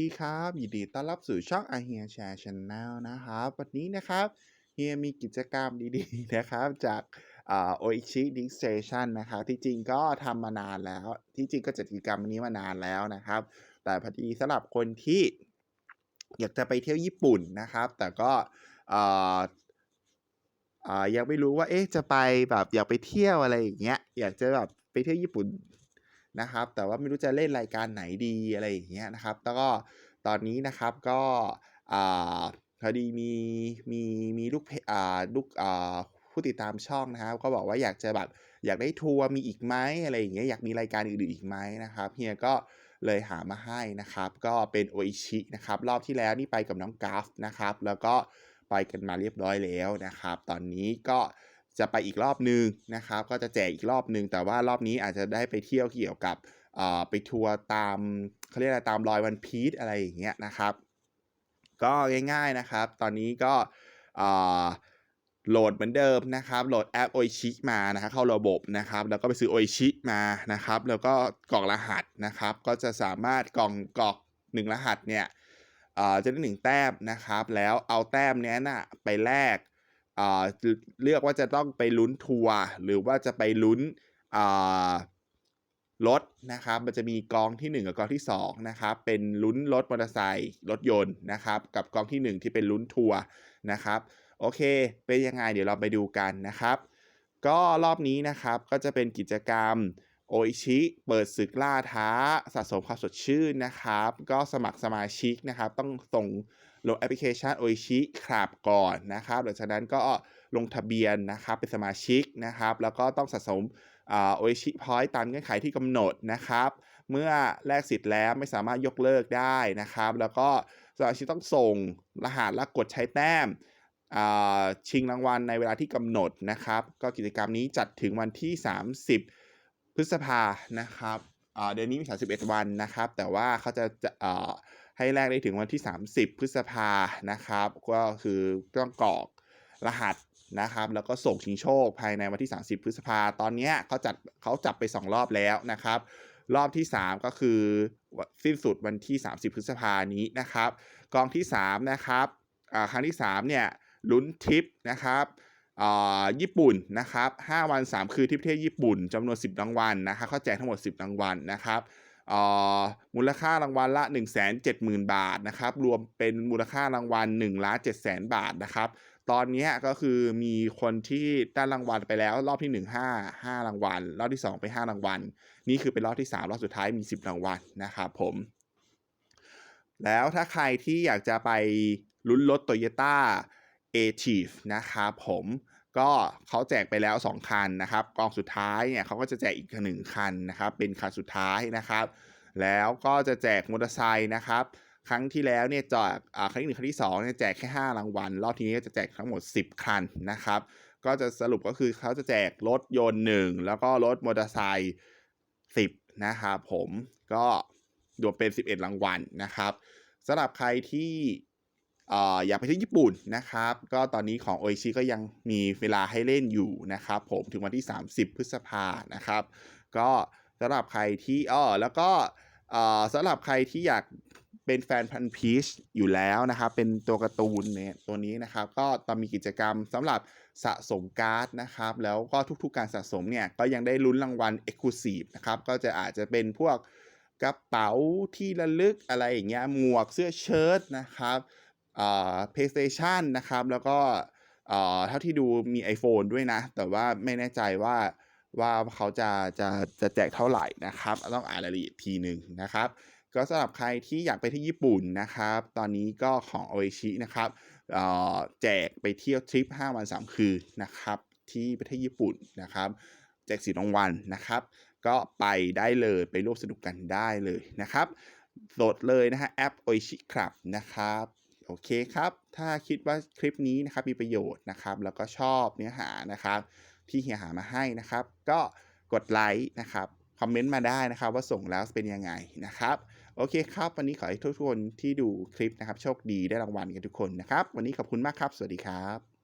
ีครับยินดีต้อนรับสู่ช่อง a h e r Share Channel นะครับ วันนี้นะครับเฮียมีกิจกรรมดีๆนะครับจากโอ่า Oishi Disk Station นะครับที่จริงก็ทำมานานแล้ว ที่จริงก็จัดกิจกรรมนี้มานานแล้วนะครับ แต่พอดีสำหรับคนที่อยากจะไปเที่ยวญี่ปุ่นนะครับ แต่ก็ยังไม่รู้ว่าเอ๊ะจะไปแบบอยากไปเที่ยวอะไรอย่างเงี้ยอยากจะแบบไปเที่ยวญี่ปุ่น นะครับ แต่ว่าไม่รู้จะเล่นรายการไหนดีอะไรอย่างเงี้ยนะครับ แล้วก็ตอนนี้นะครับก็อ่าพอดีมีมีมีลูกเพอ่าลูกอ่าผู้ติดตามช่องนะครับ ก็บอกว่าอยากจะแบบอยากได้ทัวร์มีอีกไหมอะไรอย่างเงี้ยอยากมีรายการอื่นๆอีกไหมนะครับเฮียก็เลยหามาให้นะครับ ก็เป็น Oishi นะครับ รอบที่แล้วนี่ไปกับน้องกราฟนะครับ แล้วก็ไปกันมาเรียบร้อยแล้วนะครับ ตอนนี้ก็ จะไปอีกรอบหนึ่งนะครับ ก็จะแจกอีกรอบหนึ่งแต่ว่ารอบนี้อาจจะได้ไปเที่ยวเกี่ยวกับไปทัวร์ตามเขาเรียกอะไรตามรอยวันพีซอะไรอย่างเงี้ยนะครับ ก็ง่ายๆนะครับ ตอนนี้ก็โหลดเหมือนเดิมนะครับ โหลดแอป Oishi มานะครับเข้าระบบนะครับ แล้วก็ไปซื้อ Oishi มานะครับ แล้วก็กรอกรหัสนะครับ ก็จะสามารถกรอกกรอกหนึ่งรหัสเนี่ยจะได้หนึ่งแต้มนะครับ แล้วเอาแต้มนี้ยน่ะไปแลก เลือกว่าจะต้องไปลุ้นทัวร์หรือว่าจะไปลุ้นรถนะครับ มันจะมีกองที่ 1 กับกองที่2นะครับ เป็นลุ้นรถมอเตอร์ไซค์รถยนต์นะครับ กับกองที่ 1 ที่เป็นลุ้นทัวร์นะครับ โอเค เป็นยังไงเดี๋ยวเราไปดูกันนะครับ ก็รอบนี้นะครับก็จะเป็นกิจกรรม โออิชิเปิดศึกล่าท้าสะสมความสดชื่นนะครับ ก็สมัครสมาชิกนะครับ ต้องส่งโหลดแอปพลิเคชันโออิชิคลับก่อนนะครับหลังจากนั้นก็ลงทะเบียนนะครับเป็นสมาชิกนะครับ แล้วก็ต้องสะสมโออิชิพอยต์ตามเงื่อนไขที่กำหนดนะครับ เมื่อแลกสิทธิ์แล้วไม่สามารถยกเลิกได้นะครับ แล้วก็สมาชิกต้องส่งรหัสและกดใช้แต้มชิงรางวัลในเวลาที่กำหนดนะครับ ก็กิจกรรมนี้จัดถึงวันที่ 30 พฤษภานะครับเดือนนี้มี 31 วันนะครับ แต่ว่าเขาจะจะให้แลกได้ถึงวันที่ 30 พฤษภานะครับ ก็คือต้องกรอกรหัสนะครับ แล้วก็ส่งชิงโชคภายในวันที่ 30 พฤษภา ตอนนี้เขาจัดเขาจับไป 2 รอบแล้วนะครับ รอบที่ 3 ก็คือสิ้นสุดวันที่ 30 พฤษภานี้นะครับ กองที่ 3 นะครับครั้งที่ 3 เนี่ยลุ้นทิปนะครับ ญี่ปุ่นนะครับ5วัน 3 คืนที่ประเทศญี่ปุ่นจำนวน 10 รางวัลนะครับเขาแจกทั้งหมด 10 รางวัลนะครับมูลค่ารางวัลละ 170,000 บาทนะครับรวมเป็นมูลค่ารางวัล1ล้าน7แสนบาทนะครับตอนนี้ก็คือมีคนที่ได้รางวัลไปแล้วรอบที่ 1 5 5 รางวัล รอบที่ 2 ไป 5 รางวัล นี่คือเป็นรอบที่ 3 รอบสุดท้ายมี 10 รางวัลนะครับผม แล้วถ้าใครที่อยากจะไปลุ้นรถโตโยต้า a t i v นะครับผมก็เขาแจกไปแล้ว 2 คันนะครับ กองสุดท้ายเนี่ยเขาก็จะแจกอีกหนึ่งคันนะครับ เป็นคันสุดท้ายนะครับ แล้วก็จะแจกมอเตอร์ไซค์นะครับ ครั้งที่แล้วเนี่ยแจกครั้งที่หนึ่งครั้งที่2เนี่ยแจกแค่ 5 รางวัล รอบนี้ก็จะแจกทั้งหมด 10 คันนะครับ ก็จะสรุปก็คือเขาจะแจกรถยนต์ 1 แล้วก็รถมอเตอร์ไซค์10 นะครับผมก็รวมเป็น 11 รางวัลนะครับสำหรับใครที่ อยากไปที่ญี่ปุ่นนะครับ ก็ตอนนี้ของโอชิก็ยังมีเวลาให้เล่นอยู่นะครับผมถึงวันที่ 30 พฤษภานะครับ ก็สำหรับใครที่อ้อแล้วก็สำหรับใครที่อยากเป็นแฟนพันพีชอยู่แล้วนะครับ เป็นตัวการ์ตูนเนี่ยตัวนี้นะครับ ก็ตอนมีกิจกรรมสำหรับสะสมการ์ดนะครับ แล้วก็ทุกๆการสะสมเนี่ย ก็ยังได้ลุ้นรางวัล e x c l u s i v e นะครับ ก็จะอาจจะเป็นพวกกระเป๋าที่ระลึกอะไรอย่างเงี้ยหมวกเสื้อเชิ้ตนะครับ PlayStation นะครับ แล้วก็อ่าเท่าที่ดูมี iPhone ด้วยนะ แต่ว่าไม่แน่ใจว่าว่าเขาจะจะจะแจกเท่าไหร่นะครับ ต้องอ่านรายละเอียดทีหนึ่งนะครับ ก็สำหรับใครที่อยากไปที่ญี่ปุ่นนะครับ ตอนนี้ก็ของโอเชินะครับแจกไปเที่ยวทริป 5 วัน 3 คืนนะครับ ที่ประเทศญี่ปุ่นนะครับ แจกสีรางวัลนะครับ ก็ไปได้เลยไปร่วมสนุกกันได้เลยนะครับโหลดเลยนะฮะแอป Oishi Club นะครับ โอเคครับ ถ้าคิดว่าคลิปนี้นะครับมีประโยชน์นะครับ แล้วก็ชอบเนื้อหานะครับ ที่เฮียหามาให้นะครับ ก็กดไลค์นะครับคอมเมนต์มาได้นะครับ ว่าส่งแล้วเป็นยังไงนะครับ โอเคครับ วันนี้ขอให้ทุกคนที่ดูคลิปนะครับ โชคดีได้รางวัลกันทุกคนนะครับ วันนี้ขอบคุณมากครับ สวัสดีครับ